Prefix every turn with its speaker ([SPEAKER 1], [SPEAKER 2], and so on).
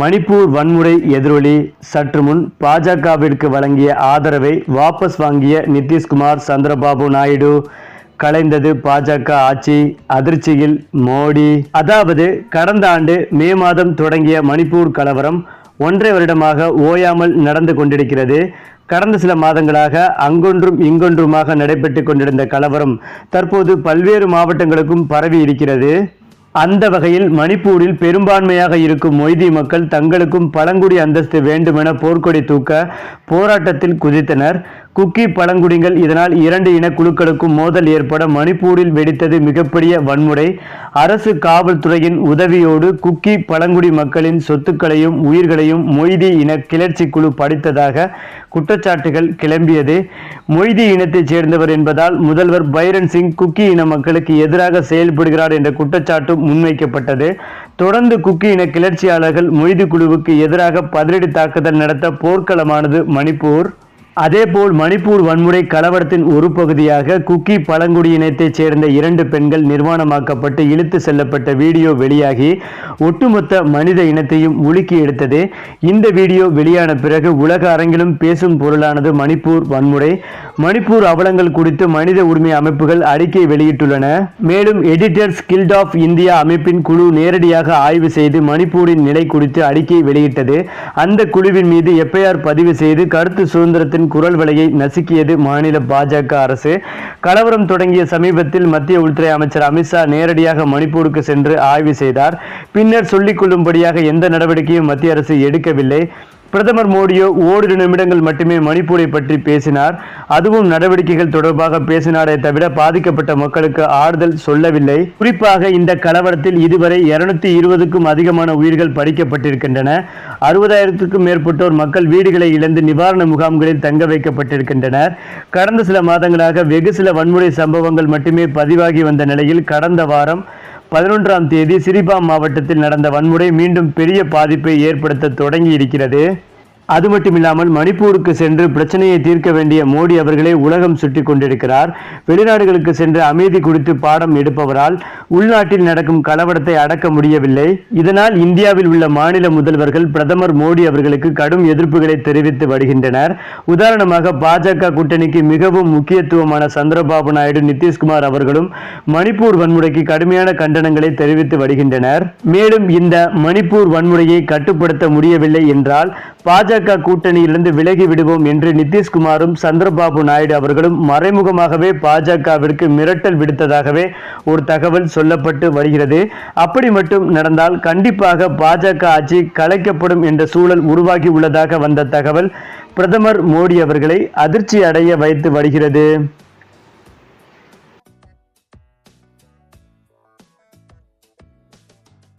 [SPEAKER 1] மணிப்பூர் வன்முறை எதிரொலி. சற்று முன் பாஜகவிற்கு வழங்கிய ஆதரவை வாபஸ் வாங்கிய நிதிஷ்குமார் சந்திரபாபு நாயுடு. கலைந்தது பாஜக ஆட்சி அதிர்ச்சியில் மோடி. அதாவது கடந்த ஆண்டு மே மாதம் தொடங்கிய மணிப்பூர் கலவரம் ஒன்றை வருடமாக ஓயாமல் நடந்து கொண்டிருக்கிறது. கடந்த சில மாதங்களாக அங்கொன்றும் இங்கொன்றுமாக நடைபெற்று கொண்டிருந்த கலவரம் தற்போது பல்வேறு மாவட்டங்களுக்கும் பரவி இருக்கிறது. அந்த வகையில் மணிப்பூரில் பெரும்பான்மையாக இருக்கும் மொய்தி மக்கள் தங்களுக்கும் பழங்குடி அந்தஸ்து வேண்டுமென போர்க்கொடி தூக்க போராட்டத்தில் குதித்தனர். குக்கி பழங்குடிகள் இதனால் இரண்டு இனக்குழுக்களுக்கும் மோதல் ஏற்பட மணிப்பூரில் வெடித்தது மிகப்பெரிய வன்முறை. அரசு காவல்துறையின் உதவியோடு குக்கி பழங்குடி மக்களின் சொத்துக்களையும் உயிர்களையும் மொய்தி இன கிளர்ச்சி குழு படித்ததாக குற்றச்சாட்டுகள் கிளம்பியது. மொய்தி இனத்தைச் சேர்ந்தவர் என்பதால் முதல்வர் பைரன் சிங் குக்கி இன மக்களுக்கு எதிராக செயல்படுகிறார் என்ற குற்றச்சாட்டும் முன்வைக்கப்பட்டது. தொடர்ந்து குக்கி இன கிளர்ச்சியாளர்கள் மொய்தி குழுவுக்கு எதிராக பதிலடி தாக்குதல் நடத்த போர்க்களமானது மணிப்பூர். அதேபோல் மணிப்பூர் வன்முறை கலவரத்தின் ஒரு பகுதியாக குக்கி பழங்குடியினத்தைச் சேர்ந்த இரண்டு பெண்கள் நிர்வாணமாக்கப்பட்டு இழுத்து செல்லப்பட்ட வீடியோ வெளியாகி ஒட்டுமொத்த மனித இனத்தையும் உலுக்கி எடுத்தது. இந்த வீடியோ வெளியான பிறகு உலக அரங்கிலும் பேசும் பொருளானது மணிப்பூர் வன்முறை. மணிப்பூர் அவலங்கள் குறித்து மனித உரிமை அமைப்புகள் அறிக்கை வெளியிட்டுள்ளன. மேலும் எடிட்டர்ஸ் கில்ட் ஆஃப் இந்தியா அமைப்பின் குழு நேரடியாக ஆய்வு செய்து மணிப்பூரின் நிலை குறித்து அறிக்கை வெளியிட்டது. அந்த குழுவின் மீது எஃப்ஐஆர் பதிவு செய்து கருத்து சுதந்திரத்தின் குரல் வலையை நசுக்கியது மாநில பாஜக அரசு. கலவரம் தொடங்கிய சமீபத்தில் மத்திய உள்துறை அமைச்சர் அமித்ஷா நேரடியாக மணிப்பூருக்கு சென்று ஆய்வு செய்தார். பின்னர் சொல்லிக் கொள்ளும்படியாக எந்த நடவடிக்கையும் மத்திய அரசு எடுக்கவில்லை. பிரதமர் மோடியோ ஓரிரு நிமிடங்கள் மட்டுமே மணிப்பூரை பற்றி பேசினார். அதுவும் நடவடிக்கைகள் தொடர்பாக பேசினாரே தவிர பாதிக்கப்பட்ட மக்களுக்கு ஆறுதல் சொல்லவில்லை. குறிப்பாக இந்த கலவரத்தில் இதுவரை இருநூத்தி இருபதுக்கும் அதிகமான உயிர்கள் பறிக்கப்பட்டிருக்கின்றன. அறுபதாயிரத்துக்கும் மேற்பட்டோர் மக்கள் வீடுகளை இழந்து நிவாரண முகாம்களில் தங்க வைக்கப்பட்டிருக்கின்றனர். கடந்த சில மாதங்களாக வெகு சில வன்முறை சம்பவங்கள் மட்டுமே பதிவாகி வந்த நிலையில் கடந்த வாரம் பதினொன்றாம் தேதி சிரிபா மாவட்டத்தில் நடந்த வன்முறை மீண்டும் பெரிய பாதிப்பை ஏற்படுத்த தொடங்கி இருக்கிறது அது மட்டுமில்லாமல் மணிப்பூருக்கு சென்று பிரச்சனையை தீர்க்க வேண்டிய மோடி அவர்களே உலகம் சுற்றி கொண்டிருக்கிறார். வெளிநாடுகளுக்கு சென்று அமைதி குறித்து பாடம் எடுப்பவரால் உள்நாட்டில் நடக்கும் கலவரத்தை அடக்க முடியவில்லை. இதனால் இந்தியாவில் உள்ள மாநில முதல்வர்கள் பிரதமர் மோடி அவர்களுக்கு கடும் எதிர்ப்புகளை தெரிவித்து வருகின்றனர். உதாரணமாக பாஜக கூட்டணிக்கு மிகவும் முக்கியத்துவமான சந்திரபாபு நாயுடு நிதிஷ்குமார் அவர்களும் மணிப்பூர் வன்முறைக்கு கடுமையான கண்டனங்களை தெரிவித்து வருகின்றனர். மேலும் இந்த மணிப்பூர் வன்முறையை கட்டுப்படுத்த முடியவில்லை என்றால் பாஜக கூட்டணியிலிருந்து விலகி விடுவோம் என்று நிதிஷ்குமாரும் சந்திரபாபு நாயுடு அவர்களும் மறைமுகமாகவே பாஜகவிற்கு மிரட்டல் விடுத்ததாகவே ஒரு தகவல் சொல்லப்பட்டு வருகிறது. அப்படி மட்டும் நடந்தால் கண்டிப்பாக பாஜக ஆட்சி கலைக்கப்படும் என்ற சூழல் உருவாகி உள்ளதாக வந்த தகவல் பிரதமர் மோடி அவர்களை அதிர்ச்சி அடைய வைத்து வருகிறது.